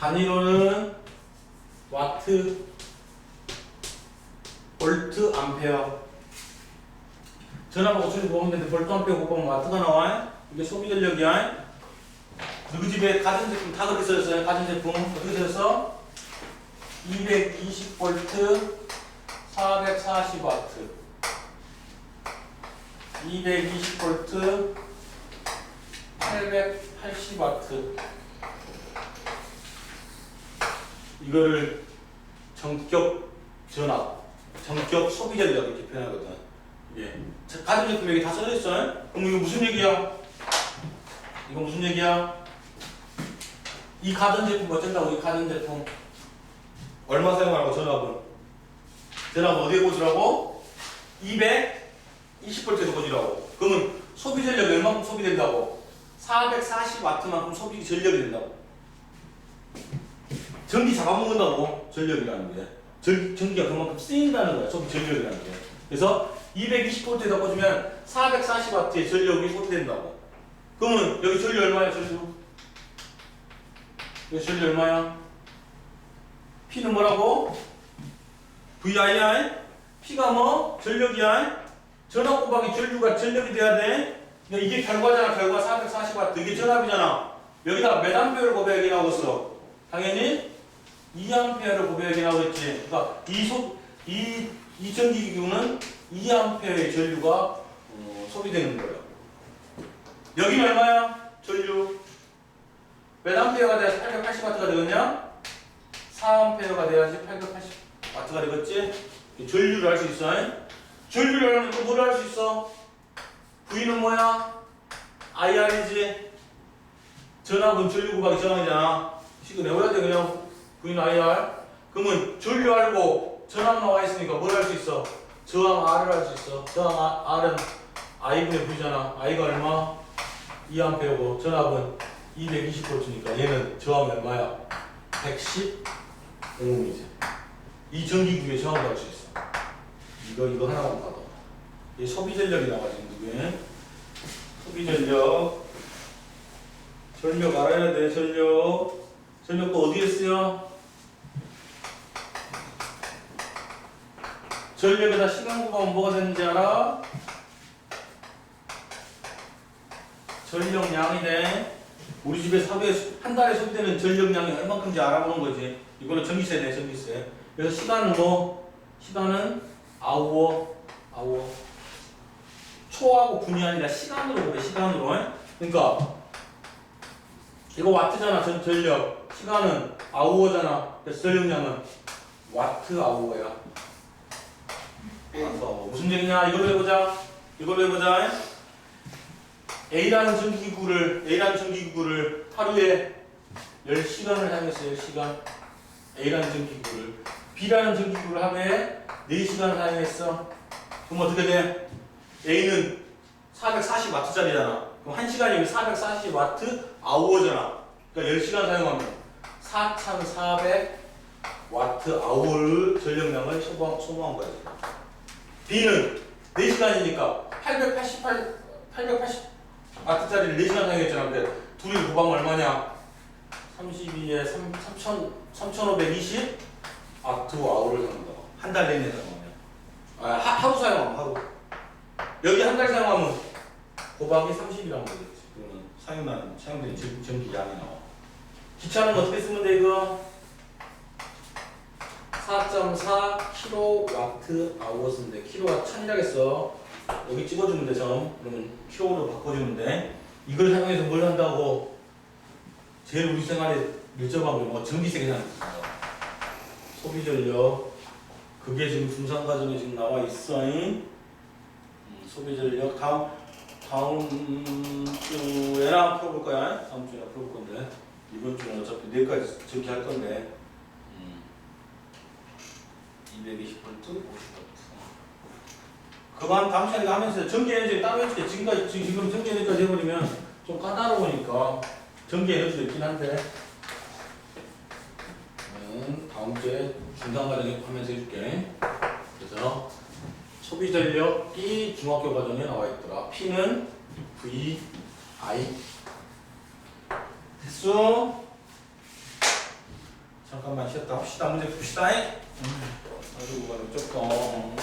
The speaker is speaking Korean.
단위로는 와트, 볼트, 암페어. 줄이 보면 되는데 볼트, 암페어 곱하면 와트가 나와. 이게 소비 전력이야. 누구 집에 가전제품 다 그렇게 써졌어요. 가전제품 어떻게 써졌어? 220볼트, 440와트. 220볼트, 880와트. 이거를 정격 전압, 정격 소비 전력 이렇게 표현하거든. 예. 자, 가전 제품 여기 다 써져 있어. 그럼 이거 무슨 얘기야? 이거 무슨 얘기야? 이 가전 제품 어쩐다고 이 가전 제품 얼마 사용하라고 전압은? 전압 어디에 꽂으라고? 220V에서 꽂으라고. 그러면 소비 전력이 얼마큼 소비된다고? 440W만큼 소비 전력이 된다고. 전기 잡아먹는다고 전력이라는 게. 전, 전기가 그만큼 쓰인다는 거야. 소비 전력이라는 게. 그래서 220V에다 꽂으면 440W의 전력이 소비된다고. 그러면 여기 전류 얼마야 전류? 여기 전류 얼마야? P는 뭐라고? VIR? P가 뭐? 전력이야. 전압 곱하기 전류가 전력이 돼야 돼. 근데 이게 결과잖아. 결과 440W. 이게 전압이잖아. 여기다 몇 암페어를 곱해야지 나오겠어? 당연히 2암페어를 곱해야지 나오겠지. 그러니까 이 소, 이, 이 전기기구는 2암페어의 전류가 어, 소비되는 거예요. 여기는 얼마야? 전류. 몇 암페어가 돼야 880W가 되겠냐? 4암페어가 돼야지 880W가 되겠지? 전류를 알수 있어. 잉? 전류를 하면 또뭘할수 있어? V는 뭐야? IR이지. 전압은 전류 곱하기 저항이잖아. 식은 외워야 돼 그냥 V는 IR. 그러면 전류 알고 전압 나와 있으니까 뭘 할 수 있어? 저항 R을 할 수 있어. 저항 R- R은 I분의 V잖아. I가 얼마? 2A고 전압은 220V니까 얘는 저항 얼마야? 110ohm이지. 이 전기구의 저항을 알수 있어. 이거 이거 하나만 봐도. 이 소비 전력이 나와 지금 누구에? 소비 전력. 전력 알아야 돼. 전력. 전력도 어디에 쓰여? 전력에다 시간 곱하면 뭐가 되는지 알아? 전력량이 돼. 우리 집에 하루에 한 달에 소비되는 전력량이 얼마큼인지 알아보는 거지. 이거는 전기세네, 전기세. 그래서 시간은 뭐? 시간은 아우어, 아우어. 초하고 분이 아니라 시간으로 그래, 시간으로. 에? 그러니까 이거 와트잖아, 전 전력. 시간은 아우어잖아. 그래서 전력량은 와트 아우어야. 와트. 무슨 얘기냐? 이걸로 해보자. 이걸로 해보자. 에? A라는 전기기구를 A라는 전기기구를 하루에 10시간을 사용했어 10시간 A라는 전기기구를 B라는 전기기구를 하루에 4시간을 사용했어 그럼 어떻게 돼? A는 440W짜리잖아 그럼 1시간이면 440W 아워잖아 그러니까 10시간 사용하면 4400W 아워를 전력량을 소모한, 소모한 거야 B는 4시간이니까 888 880 아트짜리를 4시간 사용했잖아. 근데 둘이 곱하면 얼마냐? 32에 3, 3,000, 3,520 아트 아워를 사용한다고. 한달 내내 사용하면. 아, 하, 하루 사용하면 하루. 여기 한 달 사용하면 곱하기 30이라는 거겠지. 그러면 사용한, 사용된 전- 전기 양이 나와. 기차는 어떻게 쓰면 돼, 이거? 4.4 킬로와트 아워 쓰면 돼. 킬로와트 천이라겠어. 여기 찍어주면 돼, 점. 그러면 킬로로 바꿔주면 돼. 이걸 사용해서 뭘 한다고? 제일 우리 생활에 밀접한 게뭐 전기세 계산. 소비 전력. 그게 지금 중상 과정에 지금 나와 있어. 잉? 음, 소비 전력. 다음 다음 주에나 풀어볼 거야. 다음 주에나 풀어볼 건데 이번 주는 어차피 내일까지 전기 할 건데. 음. 220V, 50V. 그만 시간에 하면서 전기 에너지 따로 해줄게. 지금까지 지금 지금 전기 에너지까지 해버리면 좀 까다로우니까 전기 에너지도 있긴 한데 음, 다음 주에 중간 과정에 하면서 해줄게. 그래서 소비 전력이 중학교 과정에 나와 있더라. P는 V I 횟수 잠깐만 쉬었다 합시다. 문제 풉시다. 아 Dù vào.